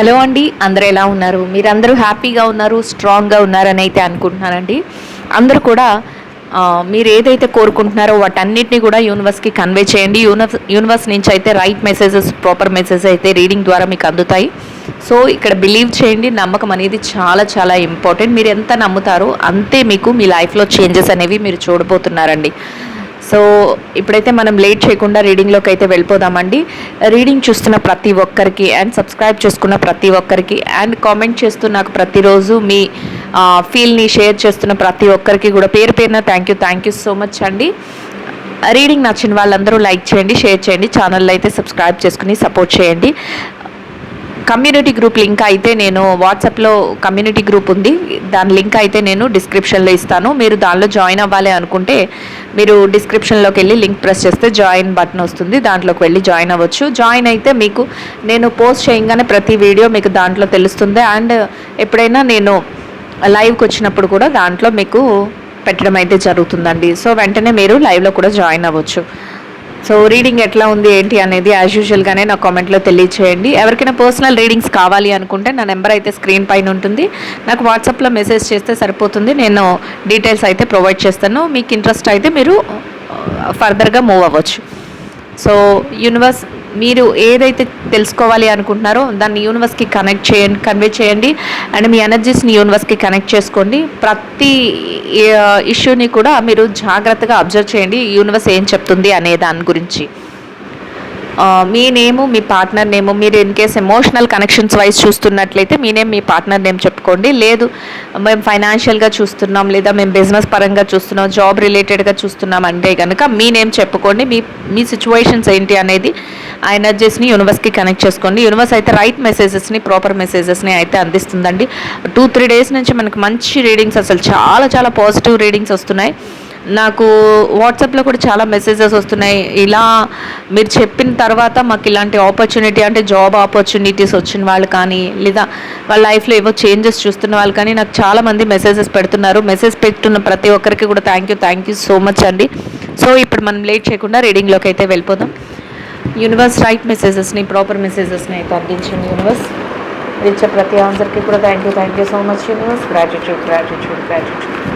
Hello అండి అందరు ఎలా ఉన్నారు? మీరందరూ హ్యాపీగా ఉన్నారు స్ట్రాంగ్గా ఉన్నారని అయితే అనుకుంటున్నానండి. అందరూ కూడా మీరు ఏదైతే కోరుకుంటున్నారో వాటన్నిటిని కూడా యూనివర్స్కి కన్వే చేయండి. యూనివర్స్ యూనివర్స్ నుంచి అయితే రైట్ మెసేజెస్ ప్రాపర్ మెసేజ్ అయితే రీడింగ్ ద్వారా మీకు అందుతాయి. సో ఇక్కడ బిలీవ్ చేయండి నమ్మకం అనేది చాలా చాలా ఇంపార్టెంట్. మీరు ఎంత నమ్ముతారో అంతే మీకు మీ లైఫ్లో చేంజెస్ అనేవి మీరు చూడబోతున్నారండి. సో ఇప్పుడైతే మనం లేట్ చేయకుండా రీడింగ్లోకి అయితే వెళ్ళిపోదామండి. రీడింగ్ చూస్తున్న ప్రతి ఒక్కరికి అండ్ సబ్స్క్రైబ్ చేసుకున్న ప్రతి ఒక్కరికి అండ్ కామెంట్ చేస్తూ నాకు ప్రతిరోజు మీ ఫీల్ని షేర్ చేస్తున్న ప్రతి ఒక్కరికి కూడా పేరు పేరున thank you thank you so much అండి. రీడింగ్ నచ్చిన వాళ్ళందరూ లైక్ చేయండి షేర్ చేయండి ఛానల్ అయితే సబ్స్క్రైబ్ చేసుకుని సపోర్ట్ చేయండి. కమ్యూనిటీ గ్రూప్ లింక్ అయితే నేను వాట్సాప్లో కమ్యూనిటీ గ్రూప్ ఉంది. దాని లింక్ అయితే నేను డిస్క్రిప్షన్లో ఇస్తాను. మీరు దానిలో జాయిన్ అవ్వాలి అనుకుంటే మీరు డిస్క్రిప్షన్లోకి వెళ్ళి లింక్ ప్రెస్ చేస్తే జాయిన్ బటన్ వస్తుంది. దాంట్లోకి వెళ్ళి జాయిన్ అవ్వచ్చు. జాయిన్ అయితే మీకు నేను పోస్ట్ చేయగానే ప్రతి వీడియో మీకు దాంట్లో తెలుస్తుంది. అండ్ ఎప్పుడైనా నేను లైవ్కి వచ్చినప్పుడు కూడా దాంట్లో మీకు పెట్టడం అయితే జరుగుతుందండి. సో వెంటనే మీరు లైవ్లో కూడా జాయిన్ అవ్వచ్చు. సో రీడింగ్ ఎట్లా ఉంది ఏంటి అనేది యాజ్ యూజువల్గానే నా కామెంట్లో తెలియచేయండి. ఎవరికైనా పర్సనల్ రీడింగ్స్ కావాలి అనుకుంటే నా నెంబర్ అయితే స్క్రీన్ పైన ఉంటుంది. నాకు వాట్సాప్లో మెసేజ్ చేస్తే సరిపోతుంది. నేను డీటెయిల్స్ అయితే ప్రొవైడ్ చేస్తాను. మీకు ఇంట్రెస్ట్ అయితే మీరు uh, ఫర్దర్గా మూవ్ అవ్వచ్చు. సో యూనివర్స్ మీరు ఏదైతే తెలుసుకోవాలి అనుకుంటున్నారో దాన్ని యూనివర్స్కి కనెక్ట్ చేయండి కన్వే చేయండి. అండ్ మీ ఎనర్జీస్ని యూనివర్స్కి కనెక్ట్ చేసుకోండి. ప్రతి ఇష్యూని కూడా మీరు జాగ్రత్తగా అబ్జర్వ్ చేయండి. యూనివర్స్ ఏం చెప్తుంది అనే దాని గురించి. మీ నేము మీ పార్ట్నర్ నేము మీరు in case emotional connections wise చూస్తున్నట్లయితే మీ నేమ్ మీ పార్ట్నర్ నేమ్ చెప్పుకోండి. లేదు మేము ఫైనాన్షియల్గా చూస్తున్నాం లేదా మేము బిజినెస్ పరంగా చూస్తున్నాం జాబ్ రిలేటెడ్గా చూస్తున్నాం అంటే కనుక మీ నేమ్ చెప్పుకోండి. మీ మీ సిచ్యువేషన్స్ ఏంటి అనేది ఆ ఎనర్జీస్ని యూనివర్స్కి కనెక్ట్ చేసుకోండి. యూనివర్స్ అయితే రైట్ మెసేజెస్ని ప్రాపర్ మెసేజెస్ని అయితే అందిస్తుందండి. టూ త్రీ డేస్ నుంచి మనకు మంచి రీడింగ్స్ అసలు చాలా చాలా పాజిటివ్ రీడింగ్స్ వస్తున్నాయి. నాకు వాట్సాప్లో కూడా చాలా మెసేజెస్ వస్తున్నాయి. ఇలా మీరు చెప్పిన తర్వాత మాకు ఇలాంటి ఆపర్చునిటీ అంటే జాబ్ ఆపర్చునిటీస్ వచ్చిన వాళ్ళు కానీ లేదా వాళ్ళ లైఫ్లో ఏవో చేంజెస్ చూస్తున్న వాళ్ళు కానీ నాకు చాలా మంది మెసేజెస్ పెడుతున్నారు. మెసేజ్ పెట్టున్న ప్రతి ఒక్కరికి కూడా thank you thank you so much అండి. సో ఇప్పుడు మనం లేట్ చేయకుండా రీడింగ్లోకి అయితే వెళ్ళిపోదాం. యూనివర్స్ రైట్ మెసేజెస్ని ప్రాపర్ మెసేజెస్ని అయితే అందించండి యూనివర్స్ ఇచ్చే ప్రతి ఆన్సర్కి కూడా thank you thank you so much universe gratitude gratitude gratitude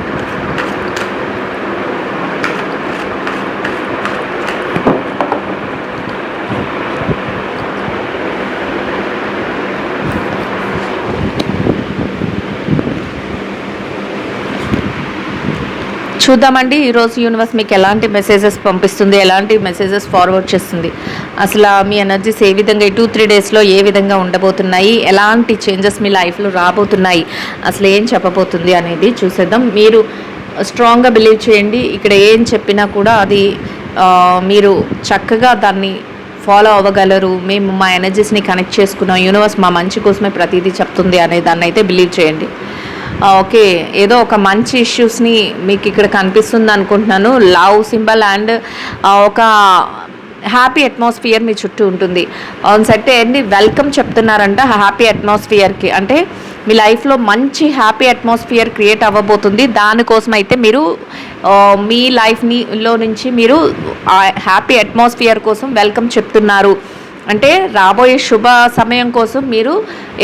చూద్దామండి. ఈరోజు యూనివర్స్ మీకు ఎలాంటి మెసేజెస్ పంపిస్తుంది ఎలాంటి మెసేజెస్ ఫార్వర్డ్ చేస్తుంది? అసలు మీ ఎనర్జీస్ ఏ విధంగా ఈ టూ త్రీ డేస్లో ఏ విధంగా ఉండబోతున్నాయి? ఎలాంటి చేంజెస్ మీ లైఫ్లో రాబోతున్నాయి? అసలు ఏం చెప్పబోతుంది అనేది చూసేద్దాం. మీరు స్ట్రాంగ్గా బిలీవ్ చేయండి. ఇక్కడ ఏం చెప్పినా కూడా అది మీరు చక్కగా దాన్ని ఫాలో అవ్వగలరు. మేము మా ఎనర్జీస్ని కనెక్ట్ చేసుకున్నాం. యూనివర్స్ మా మంచి కోసమే ప్రతిదీ చెప్తుంది అనే దాన్ని అయితే బిలీవ్ చేయండి. ఓకే ఏదో ఒక మంచి ఇష్యూస్ని మీకు ఇక్కడ కనిపిస్తుంది అనుకుంటున్నాను. లవ్ సింబల్ అండ్ ఒక హ్యాపీ అట్మాస్ఫియర్ మీ చుట్టూ ఉంటుంది. ఆన్ సెట్ ఏంటి వెల్కమ్ చెప్తున్నారంట హ్యాపీ అట్మాస్ఫియర్కి. అంటే మీ లైఫ్లో మంచి హ్యాపీ అట్మాస్ఫియర్ క్రియేట్ అవ్వబోతుంది. దానికోసం అయితే మీరు మీ లైఫ్ని లో నుంచి మీరు హ్యాపీ అట్మాస్ఫియర్ కోసం వెల్కమ్ చెప్తున్నారు. అంటే రాబోయే శుభ సమయం కోసం మీరు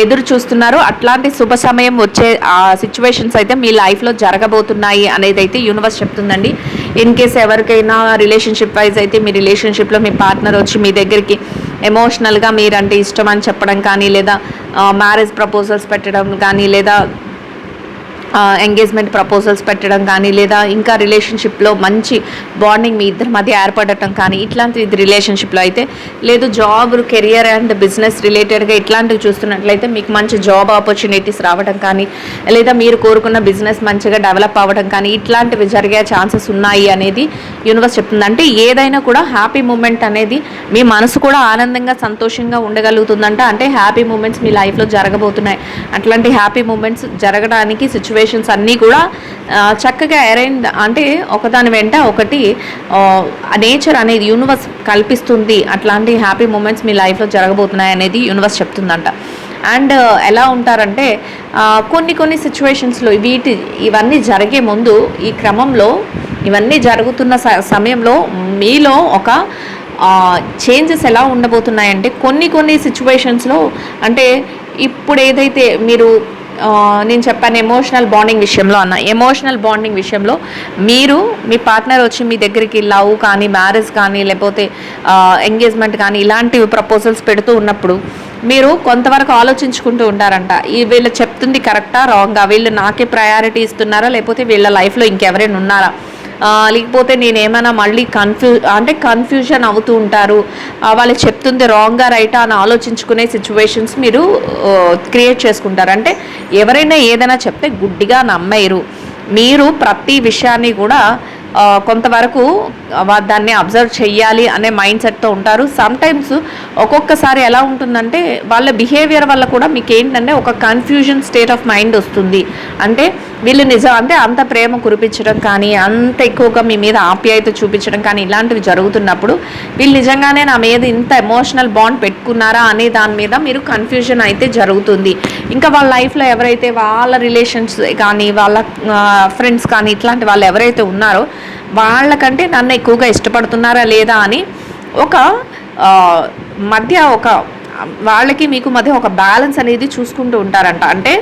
ఎదురు చూస్తున్నారు. అట్లాంటి శుభ సమయం వచ్చే ఆ సిచ్యువేషన్స్ అయితే మీ లైఫ్లో జరగబోతున్నాయి అనేది అయితే యూనివర్స్ చెప్తుందండి. ఇన్ కేస్ ఎవరికైనా రిలేషన్షిప్ వైజ్ అయితే మీ రిలేషన్షిప్లో మీ పార్ట్నర్ వచ్చి మీ దగ్గరికి ఎమోషనల్గా మీరంటే ఇష్టం అని చెప్పడం కానీ లేదా మ్యారేజ్ ప్రపోజల్స్ పెట్టడం కానీ లేదా ఎంగేజ్మెంట్ ప్రపోజల్స్ పెట్టడం కానీ లేదా ఇంకా రిలేషన్షిప్లో మంచి బాండింగ్ మీ ఇద్దరి మధ్య ఏర్పడటం కానీ ఇట్లాంటి రిలేషన్షిప్లో అయితే లేదు జాబ్ కెరియర్ అండ్ బిజినెస్ రిలేటెడ్గా ఇట్లాంటివి చూస్తున్నట్లయితే మీకు మంచి జాబ్ ఆపర్చునిటీస్ రావడం కానీ లేదా మీరు కోరుకున్న బిజినెస్ మంచిగా డెవలప్ అవ్వడం కానీ ఇట్లాంటివి జరిగే ఛాన్సెస్ ఉన్నాయి అనేది యూనివర్స్ చెప్తుంది. అంటే ఏదైనా కూడా హ్యాపీ మూమెంట్ అనేది మీ మనసు కూడా ఆనందంగా సంతోషంగా ఉండగలుగుతుందంట. అంటే హ్యాపీ మూమెంట్స్ మీ లైఫ్లో జరగబోతున్నాయి. అట్లాంటి హ్యాపీ మూమెంట్స్ జరగడానికి సిచ్యువేషన్స్ అన్నీ కూడా చక్కగా అరేంజ్ అంటే ఒకదాని వెంట ఒకటి నేచర్ అనేది యూనివర్స్ కల్పిస్తుంది. అట్లాంటి హ్యాపీ మూమెంట్స్ మీ లైఫ్లో జరగబోతున్నాయి అనేది యూనివర్స్ చెప్తుందంట. అండ్ ఎలా ఉంటారంటే కొన్ని కొన్ని సిచ్యువేషన్స్లో వీటి ఇవన్నీ జరిగే ముందు ఈ క్రమంలో ఇవన్నీ జరుగుతున్న స- సమయంలో మీలో ఒక చేంజెస్ ఎలా ఉండబోతున్నాయంటే కొన్ని కొన్ని సిచ్యువేషన్స్లో అంటే ఇప్పుడు ఏదైతే మీరు నేను చెప్పాను ఎమోషనల్ బాండింగ్ విషయంలో అన్న. ఎమోషనల్ బాండింగ్ విషయంలో మీరు మీ పార్ట్నర్ వచ్చి మీ దగ్గరికి లవ్ కానీ మ్యారేజ్ కానీ లేకపోతే ఎంగేజ్మెంట్ కానీ ఇలాంటివి ప్రపోజల్స్ పెడుతూ ఉన్నప్పుడు మీరు కొంతవరకు ఆలోచించుకుంటూ ఉంటారంట. ఈ వీళ్ళు చెప్తుంది కరెక్టా రాంగా వీళ్ళు నాకే ప్రయారిటీ ఇస్తున్నారా? లేకపోతే వీళ్ళ లైఫ్లో ఇంకెవరైనా ఉన్నారా? లేకపోతే నేను ఏమైనా మళ్ళీ కన్ఫ్యూ అంటే కన్ఫ్యూజన్ అవుతూ ఉంటారు. వాళ్ళు చెప్తుంది రాంగ్గా రైటా అని ఆలోచించుకునే సిచ్యువేషన్స్ మీరు క్రియేట్ చేసుకుంటారు. అంటే ఎవరైనా ఏదైనా చెప్తే గుడ్డిగా నమ్మేరు మీరు ప్రతి విషయాన్ని కూడా కొంతవరకు దాన్ని అబ్జర్వ్ చెయ్యాలి అనే మైండ్ సెట్తో ఉంటారు. సమ్టైమ్స్ ఒక్కొక్కసారి ఎలా ఉంటుందంటే వాళ్ళ బిహేవియర్ వల్ల కూడా మీకు ఏంటంటే ఒక కన్ఫ్యూజన్ స్టేట్ ఆఫ్ మైండ్ వస్తుంది. అంటే వీళ్ళు నిజం అంటే అంత ప్రేమ కురిపించడం కానీ అంత ఎక్కువగా మీ మీద ఆప్యాయత చూపించడం కానీ ఇలాంటివి జరుగుతున్నప్పుడు వీళ్ళు నిజంగానే నా మీద ఇంత ఎమోషనల్ బాండ్ పెట్టుకున్నారా అనే దాని మీద మీరు కన్ఫ్యూజన్ అయితే జరుగుతుంది. ఇంకా వాళ్ళ లైఫ్లో ఎవరైతే వాళ్ళ రిలేషన్స్ కానీ వాళ్ళ ఫ్రెండ్స్ కానీ ఇట్లాంటి వాళ్ళు ఎవరైతే ఉన్నారో వాళ్ళకంటే నన్ను ఎక్కువగా ఇష్టపడుతున్నారా లేదా అని ఒక మధ్య ఒక వాళ్ళకి మీకు మధ్య ఒక బ్యాలెన్స్ అనేది చూసుకుంటూ ఉంటారంట. అంటే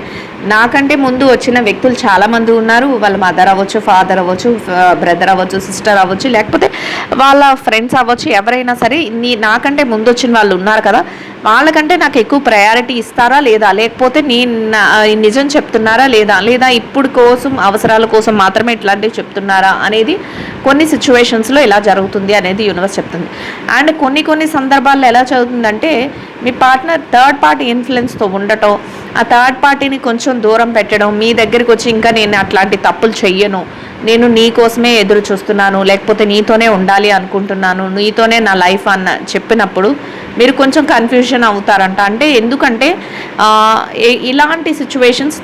నాకంటే ముందు వచ్చిన వ్యక్తులు చాలామంది ఉన్నారు. వాళ్ళ మదర్ అవ్వచ్చు ఫాదర్ అవ్వచ్చు బ్రదర్ అవ్వచ్చు సిస్టర్ అవ్వచ్చు లేకపోతే వాళ్ళ ఫ్రెండ్స్ అవ్వచ్చు ఎవరైనా సరే నీ నాకంటే ముందు వచ్చిన వాళ్ళు ఉన్నారు కదా. వాళ్ళకంటే నాకు ఎక్కువ ప్రయారిటీ ఇస్తారా లేదా? లేకపోతే నేను నా- నిజం చెప్తున్నారా లేదా? లేదా ఇప్పుడు కోసం అవసరాల కోసం మాత్రమే ఇట్లాంటివి చెప్తున్నారా అనేది కొన్ని సిచ్యువేషన్స్లో ఇలా జరుగుతుంది అనేది యూనివర్స్ చెప్తుంది. అండ్ కొన్ని కొన్ని సందర్భాల్లో ఎలా చదువుతుందంటే మీ పార్ట్నర్ థర్డ్ పార్టీ ఇన్ఫ్లుయెన్స్తో ఉండటం ఆ థర్డ్ పార్టీని కొంచెం కొంచెం దూరం పెట్టడం మీ దగ్గరికి వచ్చి ఇంకా నేను అట్లాంటి తప్పులు చెయ్యను. నేను నీ కోసమే ఎదురు చూస్తున్నాను లేకపోతే నీతోనే ఉండాలి అనుకుంటున్నాను. నీతోనే నా లైఫ్ అన్న చెప్పినప్పుడు మీరు కొంచెం కన్ఫ్యూజన్ అవుతారంట. అంటే ఎందుకంటే ఇలాంటి సిచ్యువేషన్స్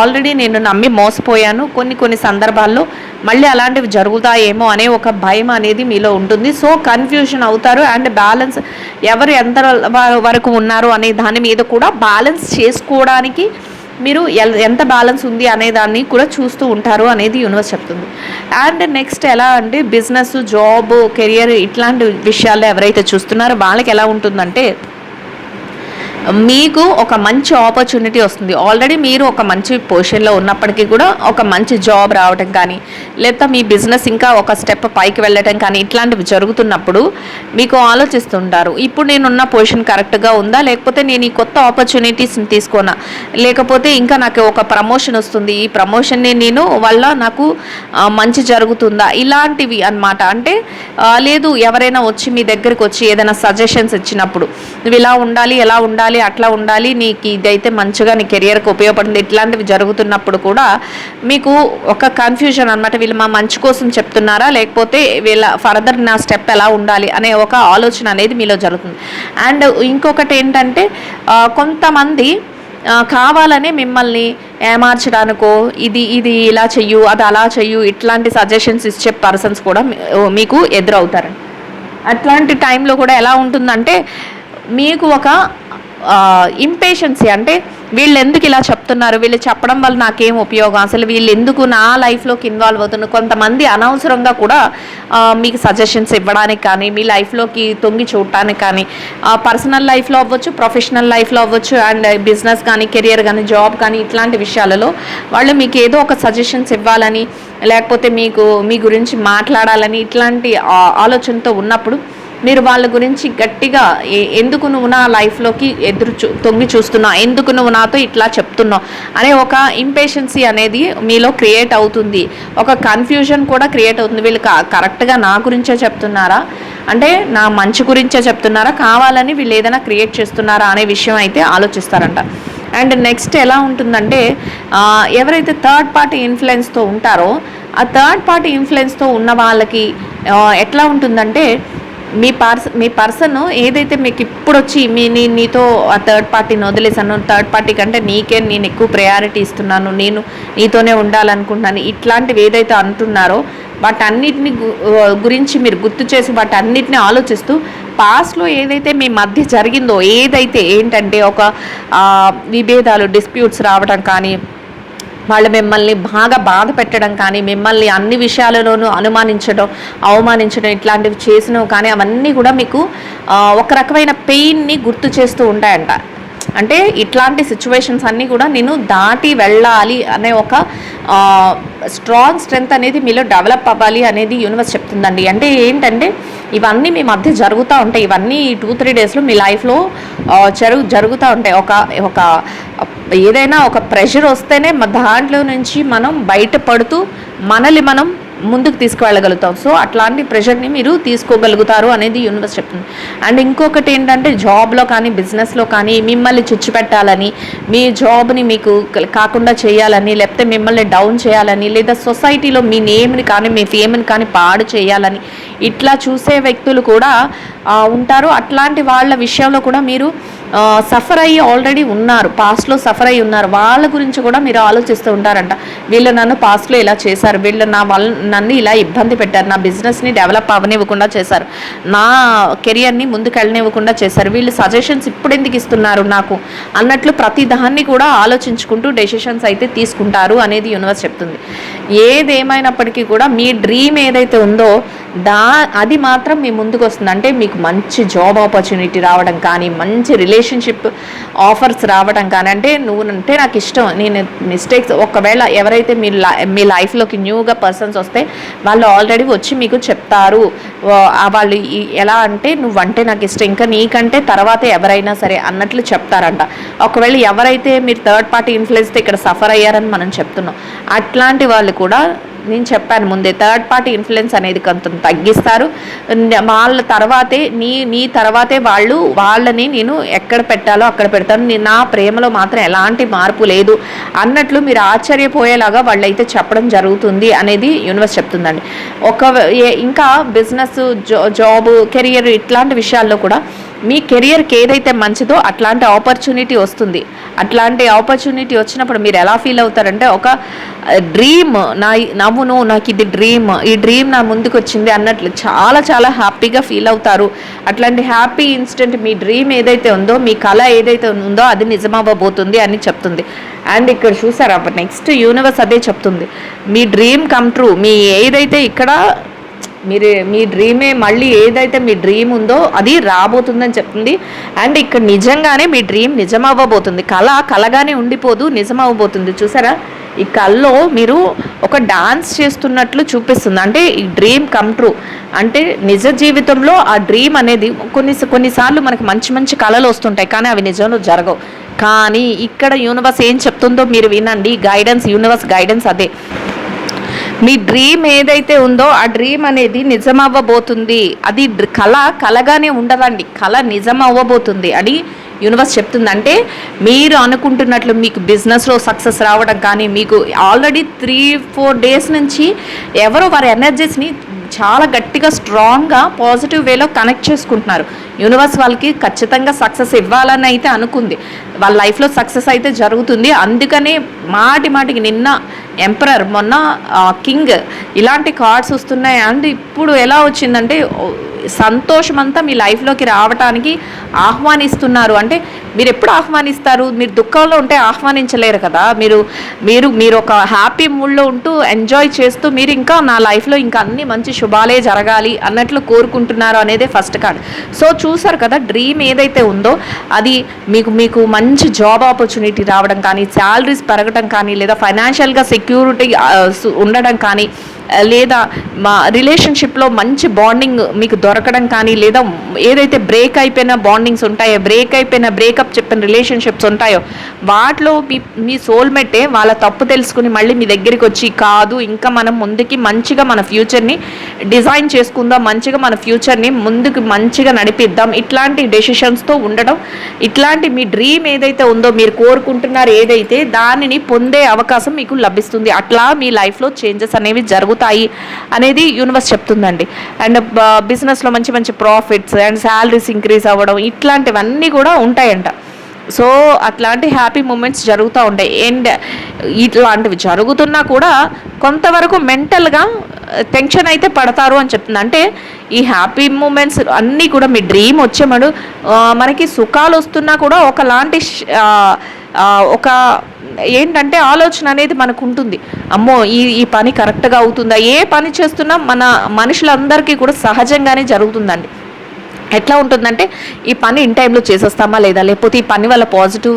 ఆల్రెడీ నేను నమ్మి మోసపోయాను. కొన్ని కొన్ని సందర్భాల్లో మళ్ళీ అలాంటివి జరుగుతాయేమో అనే ఒక భయం అనేది మీలో ఉంటుంది. సో కన్ఫ్యూజన్ అవుతారు అండ్ బ్యాలెన్స్ ఎవరు ఎంత వరకు ఉన్నారు అనే దాని మీద కూడా బ్యాలెన్స్ చేసుకోవడానికి మీరు ఎల్- ఎంత బ్యాలెన్స్ ఉంది అనేదాన్ని కూడా చూస్తూ ఉంటారు అనేది యూనివర్స్ చెప్తుంది. అండ్ నెక్స్ట్ ఎలా అంటే బిజినెస్ జాబ్ కెరియర్ ఇట్లాంటి విషయాల్లో ఎవరైతే చూస్తున్నారో వాళ్ళకి ఎలా ఉంటుందంటే మీకు ఒక మంచి ఆపర్చునిటీ వస్తుంది. ఆల్రెడీ మీరు ఒక మంచి పొజిషన్లో ఉన్నప్పటికీ కూడా ఒక మంచి జాబ్ రావటం కానీ లేదా మీ బిజినెస్ ఇంకా ఒక స్టెప్ పైకి వెళ్ళటం కానీ ఇట్లాంటివి జరుగుతున్నప్పుడు మీకు ఆలోచిస్తుంటారు. ఇప్పుడు నేనున్న పొజిషన్ కరెక్ట్గా ఉందా? లేకపోతే నేను ఈ కొత్త ఆపర్చునిటీస్ని తీసుకోనా? లేకపోతే ఇంకా నాకు ఒక ప్రమోషన్ వస్తుంది. ఈ ప్రమోషన్ని నేను వల్ల నాకు మంచి జరుగుతుందా? ఇలాంటివి అన్నమాట. అంటే లేదు ఎవరైనా వచ్చి మీ దగ్గరికి వచ్చి ఏదైనా సజెషన్స్ ఇచ్చినప్పుడు నువ్వు ఇలా ఉండాలి ఎలా ఉండాలి అట్లా ఉండాలి నీకు ఇదైతే మంచిగా నీ కెరియర్కి ఉపయోగపడుతుంది ఇట్లాంటివి జరుగుతున్నప్పుడు కూడా మీకు ఒక కన్ఫ్యూజన్ అన్నమాట. వీళ్ళు మా మంచి కోసం చెప్తున్నారా? లేకపోతే వీళ్ళ ఫర్దర్ నా స్టెప్ ఎలా ఉండాలి? అనే ఒక ఆలోచన అనేది మీలో జరుగుతుంది. అండ్ ఇంకొకటి ఏంటంటే కొంతమంది కావాలనే మిమ్మల్ని ఏమార్చడానికో ఇది ఇది ఇలా చెయ్యు అది అలా చెయ్యు ఇట్లాంటి సజెషన్స్ ఇచ్చే పర్సన్స్ కూడా మీకు ఎదురవుతారు. అట్లాంటి టైంలో కూడా ఎలా ఉంటుందంటే మీకు ఒక ఇంపేషన్సీ అంటే వీళ్ళు ఎందుకు ఇలా చెప్తున్నారు? వీళ్ళు చెప్పడం వల్ల నాకేం ఉపయోగం? అసలు వీళ్ళు ఎందుకు నా లైఫ్లోకి ఇన్వాల్వ్ అవుతున్నారు? కొంతమంది అనవసరంగా కూడా మీకు సజెషన్స్ ఇవ్వడానికి కానీ మీ లైఫ్లోకి తొంగి చూడటానికి కానీ పర్సనల్ లైఫ్లో అవ్వచ్చు ప్రొఫెషనల్ లైఫ్లో అవ్వచ్చు అండ్ బిజినెస్ కానీ కెరియర్ కానీ జాబ్ కానీ ఇట్లాంటి విషయాలలో వాళ్ళు మీకు ఏదో ఒక సజెషన్స్ ఇవ్వాలని లేకపోతే మీకు మీ గురించి మాట్లాడాలని ఇట్లాంటి ఆలోచనతో ఉన్నప్పుడు మీరు వాళ్ళ గురించి గట్టిగా ఎందుకు నువ్వు నా లైఫ్లోకి ఎదురు చూ తొంగి చూస్తున్నావు? ఎందుకు నువ్వు నాతో ఇట్లా చెప్తున్నావు? అనే ఒక ఇంపేషన్సీ అనేది మీలో క్రియేట్ అవుతుంది. ఒక కన్ఫ్యూజన్ కూడా క్రియేట్ అవుతుంది. వీళ్ళు క- కరెక్ట్గా నా గురించే చెప్తున్నారా? అంటే నా మంచి గురించే చెప్తున్నారా? కావాలని వీళ్ళు ఏదైనా క్రియేట్ చేస్తున్నారా అనే విషయం అయితే ఆలోచిస్తారంట. అండ్ నెక్స్ట్ ఎలా ఉంటుందంటే ఎవరైతే థర్డ్ పార్టీ ఇన్ఫ్లుయెన్స్తో ఉంటారో ఆ థర్డ్ పార్టీ ఇన్ఫ్లుయెన్స్తో ఉన్న వాళ్ళకి ఎట్లా ఉంటుందంటే మీ పర్స మీ పర్సన్ ఏదైతే మీకు ఇప్పుడు వచ్చి మీ నీ నీతో ఆ థర్డ్ పార్టీని వదిలేసాను థర్డ్ పార్టీ కంటే నీకే నేను ఎక్కువ ప్రయారిటీ ఇస్తున్నాను నేను నీతోనే ఉండాలనుకుంటున్నాను ఇట్లాంటివి ఏదైతే అంటున్నారో వాటన్నిటిని గురించి మీరు గుర్తు చేసి వాటన్నిటిని ఆలోచిస్తూ పాస్ట్లో ఏదైతే మీ మధ్య జరిగిందో ఏదైతే ఏంటంటే ఒక విభేదాలు డిస్ప్యూట్స్ రావడం కానీ వాళ్ళు మిమ్మల్ని బాగా బాధ పెట్టడం కానీ మిమ్మల్ని అన్ని విషయాలలోనూ అనుమానించడం అవమానించడం ఇట్లాంటివి చేసినవి కానీ అవన్నీ కూడా మీకు ఒక రకమైన పెయిన్ని గుర్తు చేస్తూ ఉంటాయంట. అంటే ఇట్లాంటి సిచ్యువేషన్స్ అన్నీ కూడా నేను దాటి వెళ్ళాలి అనే ఒక స్ట్రాంగ్ స్ట్రెంగ్త్ అనేది మీలో డెవలప్ అవ్వాలి అనేది యూనివర్స్ చెప్తుందండి. అంటే ఏంటంటే ఇవన్నీ మీ మధ్య జరుగుతూ ఉంటాయి. ఇవన్నీ టూ త్రీ డేస్లో మీ లైఫ్లో జరుగు జరుగుతూ ఉంటాయి. ఒక ఒక ఏదైనా ఒక ప్రెషర్ వస్తేనే దాంట్లో నుంచి మనం బయటపడుతూ మనల్ని మనం ముందుకు తీసుకువెళ్ళగలుగుతాం. సో అట్లాంటి ప్రెషర్ని మీరు తీసుకోగలుగుతారు అనేది యూనివర్స్ చెప్తుంది. అండ్ ఇంకొకటి ఏంటంటే జాబ్లో కానీ బిజినెస్లో కానీ మిమ్మల్ని చిచ్చుపెట్టాలని మీ జాబ్ని మీకు కాకుండా చేయాలని లేకపోతే మిమ్మల్ని డౌన్ చేయాలని లేదా సొసైటీలో మీ నేమ్ని కానీ మీ ఫేమ్ని కానీ పాడు చేయాలని ఇట్లా చూసే వ్యక్తులు కూడా ఉంటారు. అట్లాంటి వాళ్ళ విషయంలో కూడా మీరు సఫర్ అయ్యి ఆల్రెడీ ఉన్నారు పాస్ట్లో సఫర్ అయ్యి ఉన్నారు. వాళ్ళ గురించి కూడా మీరు ఆలోచిస్తూ ఉంటారంట. వీళ్ళు నన్ను పాస్ట్లో ఇలా చేశారు. వీళ్ళు నా వల్ల నన్ను ఇలా ఇబ్బంది పెట్టారు. నా బిజినెస్ని డెవలప్ అవ్వనివ్వకుండా చేశారు. నా కెరియర్ని ముందుకెళ్ళనివ్వకుండా చేశారు. వీళ్ళు సజెషన్స్ ఇప్పుడు ఎందుకు ఇస్తున్నారు నాకు? అన్నట్లు ప్రతి దాన్ని కూడా ఆలోచించుకుంటూ డెసిషన్స్ అయితే తీసుకుంటారు అనేది యూనివర్స్ చెప్తుంది. ఏదేమైనప్పటికీ కూడా మీ డ్రీమ్ ఏదైతే ఉందో దా అది మాత్రం మీ ముందుకు వస్తుంది. అంటే మీకు మంచి జాబ్ ఆపర్చునిటీ రావడం కానీ మంచి రిలేషన్షిప్ ఆఫర్స్ రావడం కానీ అంటే నువ్వు అంటే నాకు ఇష్టం నేను మిస్టేక్స్ ఒకవేళ ఎవరైతే మీ లై మీ లైఫ్లోకి న్యూగా పర్సన్స్ వస్తే వాళ్ళు ఆల్రెడీ వచ్చి మీకు చెప్తారు. వాళ్ళు ఎలా అంటే నువ్వంటే నాకు ఇష్టం ఇంకా నీకంటే తర్వాత ఎవరైనా సరే అన్నట్లు చెప్తారంట. ఒకవేళ ఎవరైతే మీరు థర్డ్ పార్టీ ఇన్ఫ్లుయెన్స్తో ఇక్కడ సఫర్ అయ్యారని మనం చెప్తున్నాం. అట్లాంటి వాళ్ళు కూడా నేను చెప్పాను ముందే థర్డ్ పార్టీ ఇన్ఫ్లుయెన్స్ అనేది కొంత తగ్గిస్తారు. వాళ్ళ తర్వాతే నీ నీ తర్వాతే వాళ్ళు వాళ్ళని నేను ఎక్కడ పెట్టాలో అక్కడ పెడతాను. నా ప్రేమలో మాత్రం ఎలాంటి మార్పు లేదు అన్నట్లు మీరు ఆశ్చర్యపోయేలాగా వాళ్ళైతే చెప్పడం జరుగుతుంది అనేది యూనివర్స్ చెప్తుందండి. ఒక ఇంకా బిజినెస్ జాబ్ కెరియర్ ఇట్లాంటి విషయాల్లో కూడా మీ కెరియర్కి ఏదైతే మంచిదో అట్లాంటి ఆపర్చునిటీ వస్తుంది. అట్లాంటి ఆపర్చునిటీ వచ్చినప్పుడు మీరు ఎలా ఫీల్ అవుతారంటే ఒక డ్రీమ్ నా నవ్వును నాకు ఇది డ్రీమ్ ఈ డ్రీమ్ నా ముందుకు వచ్చింది అన్నట్లు చాలా చాలా హ్యాపీగా ఫీల్ అవుతారు. అట్లాంటి హ్యాపీ ఇన్స్టెంట్ మీ డ్రీమ్ ఏదైతే ఉందో మీ కళ ఏదైతే ఉందో అది నిజమవ్వబోతుంది అని చెప్తుంది. అండ్ ఇక్కడ చూసారా నెక్స్ట్ యూనివర్స్ అదే చెప్తుంది. మీ డ్రీమ్ కమ్ ట్రూ. మీ ఏదైతే ఇక్కడ మీరు మీ డ్రీమే మళ్ళీ ఏదైతే మీ డ్రీమ్ ఉందో అది రాబోతుందని చెప్తుంది. అండ్ ఇక్కడ నిజంగానే మీ డ్రీమ్ నిజం అవ్వబోతుంది కళ కళగానే ఉండిపోదు నిజం అవ్వబోతుంది చూసారా? ఈ కళ్ళలో మీరు ఒక డాన్స్ చేస్తున్నట్లు చూపిస్తుంది. అంటే ఈ డ్రీమ్ కమ్ ట్రూ అంటే నిజ జీవితంలో ఆ డ్రీమ్ అనేది కొన్ని కొన్నిసార్లు మనకి మంచి మంచి కళలు వస్తుంటాయి. కానీ అవి నిజంలో జరగవు. కానీ ఇక్కడ యూనివర్స్ ఏం చెప్తుందో మీరు వినండి. గైడెన్స్ యూనివర్స్ గైడెన్స్ అదే. మీ డ్రీమ్ ఏదైతే ఉందో ఆ డ్రీమ్ అనేది నిజం అవ్వబోతుంది అది కళ కళగానే ఉండదండి కళ నిజం అవ్వబోతుంది అని యూనివర్స్ చెప్తుంది అంటే మీరు అనుకుంటున్నట్లు మీకు బిజినెస్లో సక్సెస్ రావడం కానీ మీకు ఆల్రెడీ త్రీ ఫోర్ డేస్ నుంచి ఎవరో వారి ఎనర్జీస్ని చాలా గట్టిగా స్ట్రాంగ్గా పాజిటివ్ వేలో కనెక్ట్ చేసుకుంటున్నారు. యూనివర్స్ వాళ్ళకి ఖచ్చితంగా సక్సెస్ ఇవ్వాలని అయితే అనుకుంది. వాళ్ళ లైఫ్లో సక్సెస్ అయితే జరుగుతుంది. అందుకనే మాటి మాటికి నిన్న ఎంపరర్ మొన్న కింగ్ ఇలాంటి కార్డ్స్ వస్తున్నాయి. అండ్ ఇప్పుడు ఎలా వచ్చిందంటే సంతోషం అంతా మీ లైఫ్లోకి రావటానికి ఆహ్వానిస్తున్నారు. అంటే మీరు ఎప్పుడు ఆహ్వానిస్తారు? మీరు దుఃఖంలో ఉంటే ఆహ్వానించలేరు కదా. మీరు మీరు మీరు ఒక హ్యాపీ మూడ్లో ఉంటూ ఎంజాయ్ చేస్తూ మీరు ఇంకా నా లైఫ్లో ఇంకా అన్ని మంచి శుభాలే జరగాలి అన్నట్లు కోరుకుంటున్నారు అనేదే ఫస్ట్ కార్డ్ సో చూసారు కదా డ్రీమ్ ఏదైతే ఉందో అది మీకు మీకు మంచి జాబ్ ఆపర్చునిటీ రావడం కానీ శాలరీస్ పెరగడం కానీ లేదా ఫైనాన్షియల్గా ప్యూరిటీ uh, ఉండడం కానీ లేదా మా రిలేషన్షిప్లో మంచి బాండింగ్ మీకు దొరకడం కానీ లేదా ఏదైతే బ్రేక్ అయిపోయిన బాండింగ్స్ ఉంటాయో బ్రేక్ అయిపోయిన బ్రేకప్ చెప్పిన రిలేషన్షిప్స్ ఉంటాయో వాటిలో మీ మీ సోల్మేటే వాళ్ళ తప్పు తెలుసుకుని మళ్ళీ మీ దగ్గరికి వచ్చి కాదు ఇంకా మనం ముందుకి మంచిగా మన ఫ్యూచర్ని డిజైన్ చేసుకుందాం మంచిగా మన ఫ్యూచర్ని ముందుకు మంచిగా నడిపిద్దాం. ఇట్లాంటి డెసిషన్స్తో ఉండడం ఇట్లాంటి మీ డ్రీమ్ ఏదైతే ఉందో మీరు కోరుకుంటున్నారు ఏదైతే దానిని పొందే అవకాశం మీకు లభిస్తుంది. అట్లా మీ లైఫ్లో చేంజెస్ అనేవి జరుగుతాయి. అనేది యూనివర్స్ చెప్తుందండి. అండ్ బిజినెస్లో uh, మంచి మంచి ప్రాఫిట్స్ అండ్ శాలరీస్ ఇంక్రీజ్ అవ్వడం ఇట్లాంటివన్నీ కూడా ఉంటాయంట. సో అట్లాంటి హ్యాపీ మూమెంట్స్ జరుగుతూ ఉంటాయి. అండ్ ఇట్లాంటివి జరుగుతున్నా కూడా కొంతవరకు మెంటల్గా టెన్షన్ uh, అయితే పడతారు అని చెప్తుంది. అంటే ఈ హ్యాపీ మూమెంట్స్ అన్నీ కూడా మీ డ్రీమ్ వచ్చేమడు uh, మనకి సుఖాలు వస్తున్నా కూడా ఒకలాంటి ఒక ఏంటంటే ఆలోచన అనేది మనకు ఉంటుంది అమ్మో ఈ ఈ పని కరెక్ట్గా అవుతుందా? ఏ పని చేస్తున్నా మన మనుషులందరికీ కూడా సహజంగానే జరుగుతుందండి. ఎట్లా ఉంటుందంటే ఈ పని ఇన్ టైంలో చేసేస్తామా లేదా? లేకపోతే ఈ పని వల్ల పాజిటివ్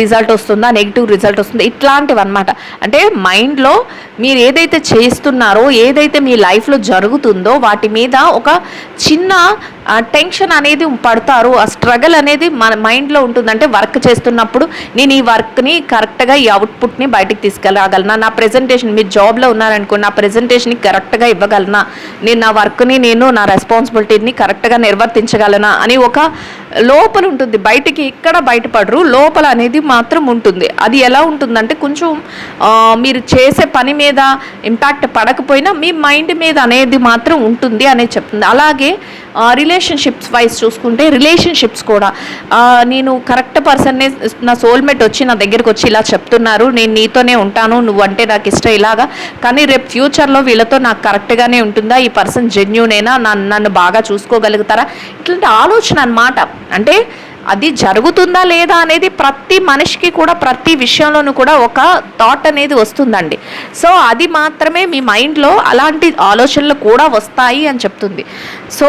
రిజల్ట్ వస్తుందా? నెగిటివ్ రిజల్ట్ వస్తుందా? ఇట్లాంటివి అనమాట అంటే మైండ్లో మీరు ఏదైతే చేస్తున్నారో ఏదైతే మీ లైఫ్లో జరుగుతుందో వాటి మీద ఒక చిన్న టెన్షన్ అనేది పడతారు. ఆ స్ట్రగల్ అనేది మన మైండ్లో ఉంటుందంటే వర్క్ చేస్తున్నప్పుడు నేను ఈ వర్క్ని కరెక్ట్గా ఈ అవుట్పుట్ని బయటికి తీసుకెళ్ళగలనా? నా ప్రెజెంటేషన్ మీరు జాబ్లో ఉన్నారనుకో నా ప్రెజెంటేషన్ని కరెక్ట్గా ఇవ్వగలనా? నేను నా వర్క్ని నేను నా రెస్పాన్సిబిలిటీని కరెక్ట్గా నిర్వర్తించగలనా? అని ఒక లోపల ఉంటుంది. బయటికి ఇక్కడ బయటపడరు. లోపల అనేది మాత్రం ఉంటుంది. అది ఎలా ఉంటుందంటే కొంచెం మీరు చేసే పని మీద ఇంపాక్ట్ పడకపోయినా మీ మైండ్ మీద అనేది మాత్రం ఉంటుంది అనేది చెప్తుంది. అలాగే రిలేషన్షిప్స్ వైజ్ చూసుకుంటే రిలేషన్షిప్స్ కూడా నేను కరెక్ట్ పర్సన్నే నా సోల్మేట్ వచ్చి నా దగ్గరికి వచ్చి ఇలా చెప్తున్నారు నేను నీతోనే ఉంటాను నువ్వు అంటే నాకు ఇష్టం ఇలాగా కానీ రేపు ఫ్యూచర్లో వీళ్ళతో నాకు కరెక్ట్గానే ఉంటుందా? ఈ పర్సన్ జెన్యునేనా నన్ను నన్ను బాగా చూసుకోగలుగుతారా? ఇట్లాంటి ఆలోచన అనమాట అంటే అది జరుగుతుందా లేదా అనేది ప్రతి మనిషికి కూడా ప్రతి విషయంలోనూ కూడా ఒక థాట్ అనేది వస్తుందండి. సో అది మాత్రమే మీ మైండ్లో అలాంటి ఆలోచనలు కూడా వస్తాయి అని చెప్తుంది. సో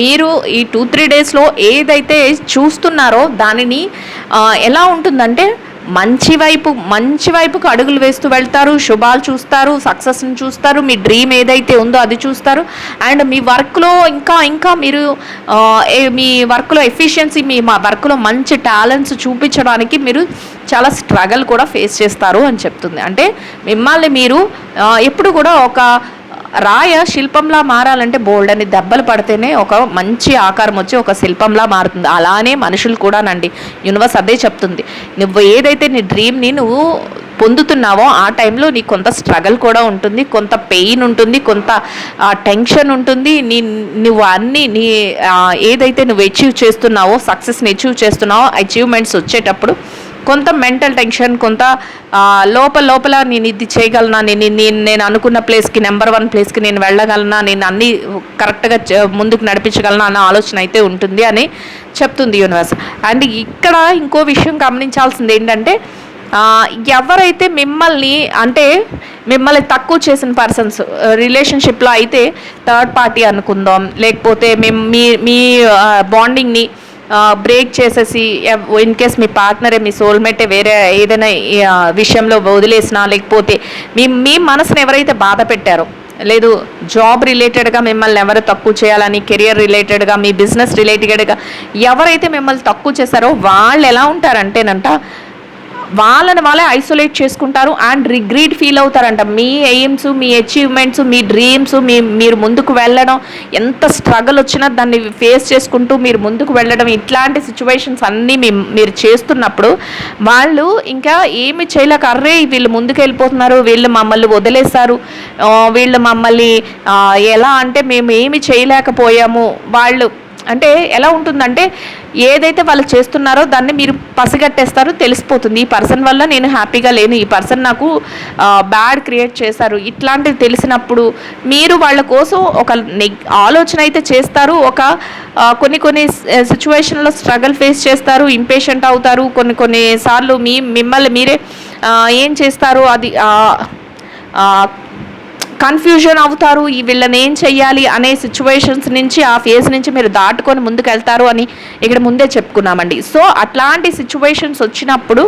మీరు ఈ టూ త్రీ డేస్లో ఏదైతే చూస్తున్నారో దానిని ఎలా ఉంటుందంటే మంచి వైపు మంచి వైపుకు అడుగులు వేస్తూ వెళ్తారు శుభాలు చూస్తారు సక్సెస్ని చూస్తారు మీ డ్రీమ్ ఏదైతే ఉందో అది చూస్తారు. అండ్ మీ వర్క్లో ఇంకా ఇంకా మీరు మీ వర్క్లో ఎఫిషియన్సీ మీ మా వర్క్లో మంచి టాలెంట్స్ చూపించడానికి మీరు చాలా స్ట్రగల్ కూడా ఫేస్ చేస్తారు అని చెప్తుంది. అంటే మిమ్మల్ని మీరు ఎప్పుడు కూడా ఒక రాయ శిల్పంలా మారాలంటే బోల్డ్ అని దెబ్బలు పడితేనే ఒక మంచి ఆకారం వచ్చి ఒక శిల్పంలా మారుతుంది. అలానే మనుషులు కూడానండి. యూనివర్స్ అదే చెప్తుంది. నువ్వు ఏదైతే నీ డ్రీమ్ని నువ్వు పొందుతున్నావో ఆ టైంలో నీకు కొంత స్ట్రగల్ కూడా ఉంటుంది కొంత పెయిన్ ఉంటుంది కొంత టెన్షన్ ఉంటుంది. నీ నువ్వు అన్ని నీ ఏదైతే నువ్వు అచీవ్ చేస్తున్నావో సక్సెస్ని అచీవ్ చేస్తున్నావో అచీవ్మెంట్స్ వచ్చేటప్పుడు కొంత మెంటల్ టెన్షన్ కొంత లోపల లోపల నేను ఇది చేయగలనా నేను నేను నేను అనుకున్న ప్లేస్కి నెంబర్ వన్ ప్లేస్కి నేను వెళ్ళగలనా నేను అన్ని కరెక్ట్గా ముందుకు నడిపించగలనా అన్న ఆలోచన అయితే ఉంటుంది అని చెప్తుంది యూనివర్స్. అండ్ ఇక్కడ ఇంకో విషయం గమనించాల్సింది ఏంటంటే ఎవరైతే మిమ్మల్ని అంటే మిమ్మల్ని తక్కువ చేసిన పర్సన్స్ రిలేషన్షిప్లో అయితే థర్డ్ పార్టీ అనుకుందాం లేకపోతే మేము మీ మీ బాండింగ్ని బ్రేక్ చేసేసి ఇన్ కేస్ మీ పార్ట్నరే మీ సోల్మేటే వేరే ఏదైనా విషయంలో వదిలేసినా లేకపోతే మీ మీ మనసుని ఎవరైతే బాధ పెట్టారో లేదు జాబ్ రిలేటెడ్గా మిమ్మల్ని ఎవరు తక్కువ చేయాలని కెరియర్ రిలేటెడ్గా మీ బిజినెస్ రిలేటెడ్గా ఎవరైతే మిమ్మల్ని తక్కువ చేశారో వాళ్ళు ఎలా ఉంటారంటేనంట వాళ్ళని వాళ్ళే ఐసోలేట్ చేసుకుంటారు అండ్ రిగ్రీట్ ఫీల్ అవుతారంట. మీ ఎయిమ్స్ మీ అచీవ్మెంట్స్ మీ డ్రీమ్స్ మీ మీరు ముందుకు వెళ్ళడం ఎంత స్ట్రగుల్ వచ్చినా దాన్ని ఫేస్ చేసుకుంటూ మీరు ముందుకు వెళ్ళడం ఇట్లాంటి సిచ్యువేషన్స్ అన్నీ మీ మీరు చేస్తున్నప్పుడు వాళ్ళు ఇంకా ఏమి చేయలేక అర్రే వీళ్ళు ముందుకు వెళ్ళిపోతున్నారు వీళ్ళు మమ్మల్ని వదిలేస్తారు వీళ్ళు మమ్మల్ని ఎలా అంటే మేము ఏమి చేయలేకపోయాము వాళ్ళు అంటే ఎలా ఉంటుందంటే ఏదైతే వాళ్ళు చేస్తున్నారో దాన్ని మీరు పసిగట్టేస్తారు తెలిసిపోతుంది. ఈ పర్సన్ వల్ల నేను హ్యాపీగా లేను. ఈ పర్సన్ నాకు బ్యాడ్ క్రియేట్ చేశారు. ఇట్లాంటివి తెలిసినప్పుడు మీరు వాళ్ళ కోసం ఒక ఆలోచన అయితే చేస్తారు. ఒక కొన్ని కొన్ని సిచ్యువేషన్లో స్ట్రగల్ ఫేస్ చేస్తారు. ఇంపేషెంట్ అవుతారు. కొన్ని కొన్ని సార్లు మీ మిమ్మల్ని మీరే ఏం చేస్తారు అది కన్ఫ్యూజన్ అవుతారు. ఈ వీళ్ళని ఏం చెయ్యాలి అనే సిచ్యువేషన్స్ నుంచి ఆ ఫేజ్ నుంచి మీరు దాటుకొని ముందుకు వెళ్తారు అని ఇక్కడ ముందే చెప్పుకున్నామండి. సో అట్లాంటి సిచ్యువేషన్స్ వచ్చినప్పుడు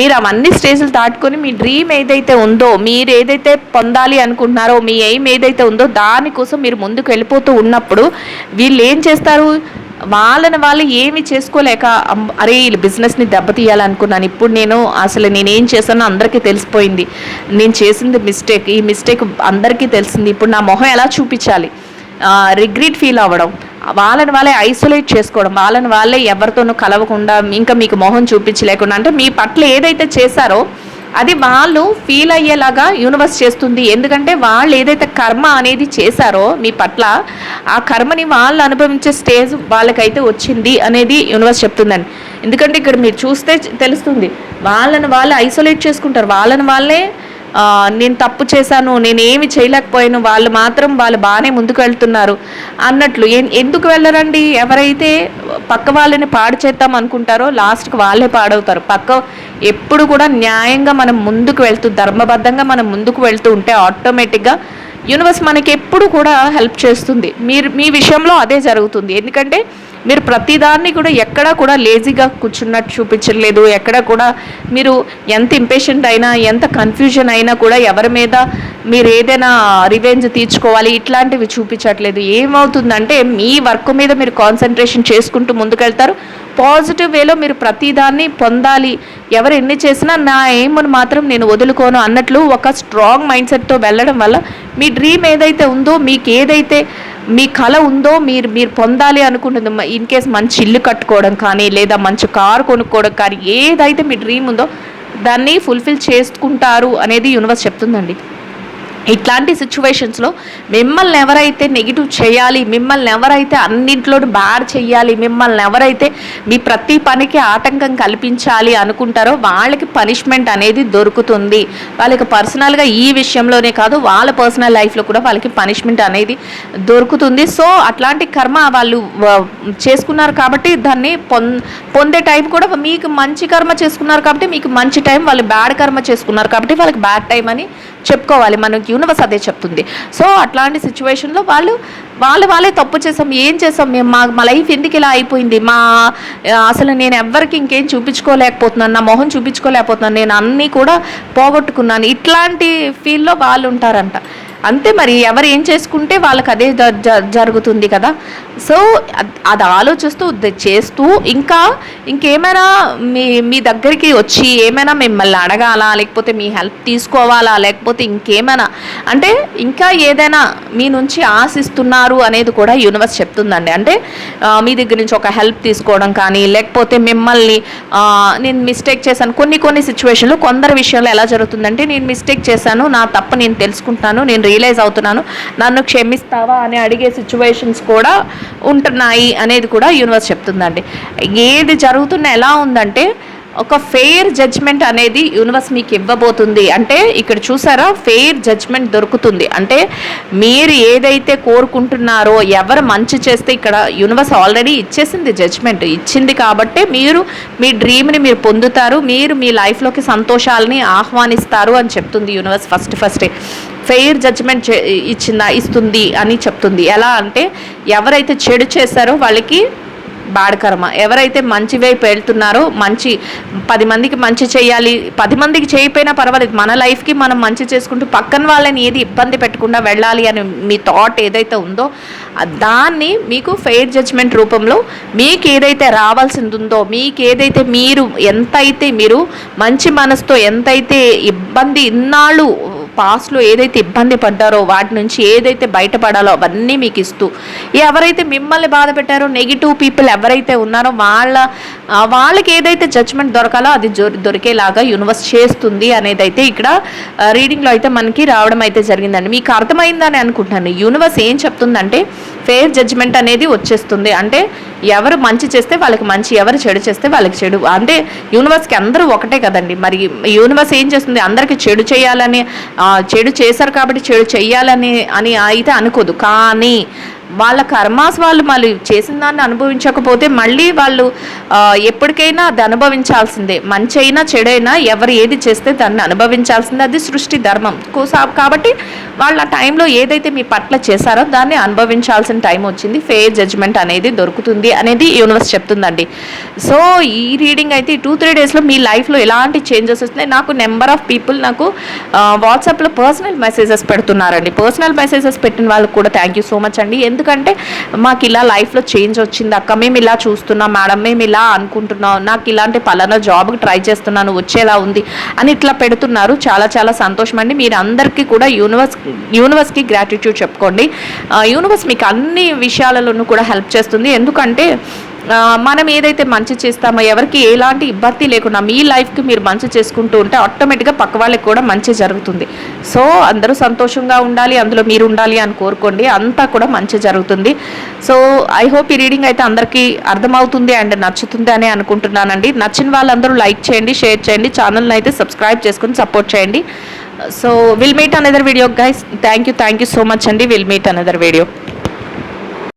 మీరు అవన్నీ స్టేజ్లు దాటుకొని మీ డ్రీమ్ ఏదైతే ఉందో మీరు ఏదైతే పొందాలి అనుకుంటున్నారో మీ ఎయిమ్ ఏదైతే ఉందో దానికోసం మీరు ముందుకు వెళ్ళిపోతూ ఉన్నప్పుడు వీళ్ళు ఏం చేస్తారు? వాళ్ళని వాళ్ళు ఏమి చేసుకోలేక అరే వీళ్ళు బిజినెస్ని దెబ్బతీయాలనుకున్నాను. ఇప్పుడు నేను అసలు నేనేం చేశానో అందరికీ తెలిసిపోయింది. నేను చేసింది మిస్టేక్. ఈ మిస్టేక్ అందరికీ తెలిసింది. ఇప్పుడు నా మొహం ఎలా చూపించాలి? రిగ్రెట్ ఫీల్ అవ్వడం. వాళ్ళని వాళ్ళే ఐసోలేట్ చేసుకోవడం. వాళ్ళని వాళ్ళే ఎవరితోనూ కలవకుండా ఇంకా మీకు మొహం చూపించలేకుండా. అంటే మీ పట్ల ఏదైతే చేశారో అది వాళ్ళు ఫీల్ అయ్యేలాగా యూనివర్స్ చేస్తుంది. ఎందుకంటే వాళ్ళు ఏదైతే కర్మ అనేది చేశారో మీ పట్ల ఆ కర్మని వాళ్ళు అనుభవించే స్టేజ్ వాళ్ళకైతే వచ్చింది అనేది యూనివర్స్ చెప్తుందండి ఎందుకంటే ఇక్కడ మీరు చూస్తే తెలుస్తుంది. వాళ్ళని వాళ్ళు ఐసోలేట్ చేసుకుంటారు. వాళ్ళని వాళ్ళే నేను తప్పు చేశాను నేను ఏమి చేయలేకపోయాను వాళ్ళు మాత్రం వాళ్ళు బాగానే ముందుకు వెళ్తున్నారు అన్నట్లు. ఎందుకు వెళ్ళరండి? ఎవరైతే పక్క వాళ్ళని పాడు చేద్దాం అనుకుంటారో లాస్ట్కి వాళ్ళే పాడవుతారు. పక్క ఎప్పుడు కూడా న్యాయంగా మనం ముందుకు వెళ్తూ ధర్మబద్ధంగా మనం ముందుకు వెళ్తూ ఉంటే ఆటోమేటిక్గా యూనివర్స్ మనకి ఎప్పుడు కూడా హెల్ప్ చేస్తుంది. మీరు మీ విషయంలో అదే జరుగుతుంది. ఎందుకంటే మీరు ప్రతిదాన్ని కూడా ఎక్కడా కూడా లేజీగా కూర్చున్నట్టు చూపించట్లేదు. ఎక్కడ కూడా మీరు ఎంత ఇంపేషెంట్ అయినా ఎంత కన్ఫ్యూజన్ అయినా కూడా ఎవరి మీద మీరు ఏదైనా రివెంజ్ తీర్చుకోవాలి ఇట్లాంటివి చూపించట్లేదు. ఏమవుతుందంటే మీ వర్క్ మీద మీరు కాన్సన్ట్రేషన్ చేసుకుంటూ ముందుకెళ్తారు. పాజిటివ్ వేలో మీరు ప్రతిదాన్ని పొందాలి. ఎవరు ఎన్ని చేసినా నా ఎయిమ్ను మాత్రం నేను వదులుకోను అన్నట్లు ఒక స్ట్రాంగ్ మైండ్ సెట్తో వెళ్ళడం వల్ల మీ డ్రీమ్ ఏదైతే ఉందో మీకు ఏదైతే మీ కళ ఉందో మీరు మీరు పొందాలి అనుకుంటుంది. ఇన్ కేస్ మంచి ఇల్లు కట్టుకోవడం కానీ లేదా మంచి కారు కొనుక్కోవడం కానీ ఏదైతే మీ డ్రీమ్ ఉందో దాన్ని ఫుల్ఫిల్ చేసుకుంటారు అనేది యూనివర్స్ చెప్తుందండి. ఇట్లాంటి సిచ్యువేషన్స్లో మిమ్మల్ని ఎవరైతే నెగిటివ్ చేయాలి మిమ్మల్ని ఎవరైతే అన్నింట్లో బ్యాడ్ చేయాలి మిమ్మల్ని ఎవరైతే మీ ప్రతి పనికి ఆటంకం కల్పించాలి అనుకుంటారో వాళ్ళకి పనిష్మెంట్ అనేది దొరుకుతుంది. వాళ్ళకి పర్సనల్గా ఈ విషయంలోనే కాదు వాళ్ళ పర్సనల్ లైఫ్లో కూడా వాళ్ళకి పనిష్మెంట్ అనేది దొరుకుతుంది. సో అట్లాంటి కర్మ వాళ్ళు చేసుకున్నారు కాబట్టి దాన్ని పొందే టైం కూడా మీకు మంచి కర్మ చేసుకున్నారు కాబట్టి మీకు మంచి టైం వాళ్ళు బ్యాడ్ కర్మ చేసుకున్నారు కాబట్టి వాళ్ళకి బ్యాడ్ టైం అని చెప్పుకోవాలి. మనకి యూనివర్స్ అదే చెప్తుంది. సో అట్లాంటి సిచ్యువేషన్లో వాళ్ళు వాళ్ళు వాళ్ళే తప్పు చేసాం ఏం చేసాం మేము మా మా లైఫ్ ఎందుకు ఇలా అయిపోయింది? మా అసలు నేను ఎవ్వరికి ఇంకేం చూపించుకోలేకపోతున్నాను నా మొహం చూపించుకోలేకపోతున్నాను నేను అన్నీ కూడా పోగొట్టుకున్నాను. ఇట్లాంటి ఫీల్లో వాళ్ళు ఉంటారంట. అంతే మరి ఎవరు ఏం చేసుకుంటే వాళ్ళకి అదే జరుగుతుంది కదా. సో అది ఆలోచిస్తూ చేస్తూ ఇంకా ఇంకేమైనా మీ మీ దగ్గరికి వచ్చి ఏమైనా మిమ్మల్ని అడగాలా లేకపోతే మీ హెల్ప్ తీసుకోవాలా లేకపోతే ఇంకేమైనా? అంటే ఇంకా ఏదైనా మీ నుంచి ఆశిస్తున్నారు అనేది కూడా యూనివర్స్ చెప్తుందండి. అంటే మీ దగ్గర నుంచి ఒక హెల్ప్ తీసుకోవడం కానీ లేకపోతే మిమ్మల్ని నేను మిస్టేక్ చేశాను. కొన్ని కొన్ని సిచ్యువేషన్లు కొందరు విషయంలో ఎలా జరుగుతుందంటే నేను మిస్టేక్ చేశాను నా తప్ప నేను తెలుసుకుంటాను నేను రియలైజ్ అవుతున్నాను. నన్ను క్షమిస్తావా అని అడిగే సిచ్యువేషన్స్ కూడా ఉంటున్నాయి అనేది కూడా యూనివర్స్ చెప్తుందండి. ఏది జరుగుతున్న ఎలా ఉందంటే ఒక ఫెయిర్ జడ్జ్మెంట్ అనేది యూనివర్స్ మీకు ఇవ్వబోతుంది. అంటే ఇక్కడ చూసారా ఫెయిర్ జడ్జ్మెంట్ దొరుకుతుంది. అంటే మీరు ఏదైతే కోరుకుంటున్నారో ఎవరు మంచి చేస్తే ఇక్కడ యూనివర్స్ ఆల్రెడీ ఇచ్చేసింది జడ్జ్మెంట్ ఇచ్చింది కాబట్టి మీరు మీ డ్రీమ్ని మీరు పొందుతారు మీరు మీ లైఫ్లోకి సంతోషాలని ఆహ్వానిస్తారు అని చెప్తుంది universe first first fair judgement ఇచ్చిందా ఇస్తుంది అని చెప్తుంది. ఎలా అంటే ఎవరైతే చెడు చేశారో వాళ్ళకి బ్యాడ్ కర్మ ఎవరైతే మంచి వైపు వెళ్తున్నారో మంచి పది మందికి మంచి చేయాలి పది మందికి చేయకపోయినా పర్వాలేదు. మన లైఫ్కి మనం మంచి చేసుకుంటూ పక్కన వాళ్ళని ఏది ఇబ్బంది పెట్టకుండా వెళ్ళాలి అని మీ థాట్ ఏదైతే ఉందో దాన్ని మీకు ఫెయిర్ జడ్జ్మెంట్ రూపంలో మీకు ఏదైతే రావాల్సింది ఉందో మీకు ఏదైతే మీరు ఎంతైతే మీరు మంచి మనసుతో ఎంతైతే ఇబ్బంది ఇన్నాళ్ళు పాస్ట్లో ఏదైతే ఇబ్బంది పడ్డారో వాటి నుంచి ఏదైతే బయటపడాలో అవన్నీ మీకు ఇస్తూ ఎవరైతే మిమ్మల్ని బాధ పెట్టారో నెగిటివ్ పీపుల్ ఎవరైతే ఉన్నారో వాళ్ళ వాళ్ళకి ఏదైతే జడ్జ్మెంట్ దొరకాలో అది దొరికేలాగా యూనివర్స్ చేస్తుంది అనేది అయితే ఇక్కడ రీడింగ్లో అయితే మనకి రావడం అయితే జరిగిందండి. మీకు అర్థమైందని అనుకుంటున్నాను. యూనివర్స్ ఏం చెప్తుందంటే ఫేర్ జడ్జ్మెంట్ అనేది వచ్చేస్తుంది. అంటే ఎవరు మంచి చేస్తే వాళ్ళకి మంచి ఎవరు చెడు చేస్తే వాళ్ళకి చెడు. అంటే యూనివర్స్కి అందరూ ఒకటే కదండి. మరి యూనివర్స్ ఏం చేస్తుంది? అందరికి చెడు చేయాలని చెడు చేశారు కాబట్టి చెడు చేయాలని అని అయితే అనుకోదు. కానీ వాళ్ళ కర్మాస్ వాళ్ళు మళ్ళీ చేసిన దాన్ని అనుభవించకపోతే మళ్ళీ వాళ్ళు ఎప్పటికైనా అది అనుభవించాల్సిందే. మంచి అయినా చెడైనా ఎవరు ఏది చేస్తే దాన్ని అనుభవించాల్సిందే. అది సృష్టి ధర్మం. కాబట్టి వాళ్ళ టైంలో ఏదైతే మీ పట్ల చేశారో దాన్ని అనుభవించాల్సిన టైం వచ్చింది. ఫెయిర్ జడ్జ్మెంట్ అనేది దొరుకుతుంది అనేది యూనివర్స్ చెప్తుందండి. సో ఈ రీడింగ్ అయితే టూ త్రీ డేస్లో మీ లైఫ్లో ఎలాంటి చేంజెస్ వస్తున్నాయి? నాకు నెంబర్ ఆఫ్ పీపుల్ నాకు వాట్సాప్లో పర్సనల్ మెసేజెస్ పెడుతున్నారండి. పర్సనల్ మెసేజెస్ పెట్టిన వాళ్ళకి కూడా థ్యాంక్ యూ సో మచ్ అండి. ఎందుకంటే మాకు ఇలా లైఫ్లో చేంజ్ వచ్చింది. అక్క మేము ఇలా చూస్తున్నాం మేడం మేము ఇలా అనుకుంటున్నాం. నాకు ఇలాంటి పలానా జాబ్కి ట్రై చేస్తున్నాను వచ్చేలా ఉంది అని ఇట్లా పెడుతున్నారు. చాలా చాలా సంతోషం అండి. మీరు అందరికీ కూడా యూనివర్స్ యూనివర్స్కి గ్రాటిట్యూడ్ చెప్పుకోండి. యూనివర్స్ మీకు అన్ని విషయాలలోనూ కూడా హెల్ప్ చేస్తుంది. ఎందుకంటే మనం ఏదైతే మంచి చేస్తామో ఎవరికి ఎలాంటి ఇబ్బంది లేకుండా మీ లైఫ్కి మీరు మంచి చేసుకుంటూ ఉంటే ఆటోమేటిక్గా పక్క వాళ్ళకి కూడా మంచి జరుగుతుంది. సో అందరూ సంతోషంగా ఉండాలి అందులో మీరు ఉండాలి అని కోరుకోండి అంతా కూడా మంచి జరుగుతుంది. సో ఐ హోప్ ఈ రీడింగ్ అయితే అందరికీ అర్థమవుతుంది అండ్ నచ్చుతుంది అని అనుకుంటున్నానండి. నచ్చిన వాళ్ళందరూ లైక్ చేయండి షేర్ చేయండి ఛానల్ని అయితే సబ్స్క్రైబ్ చేసుకుని సపోర్ట్ చేయండి. So will meet another video guys thank you thank you so much అండి. Will meet another video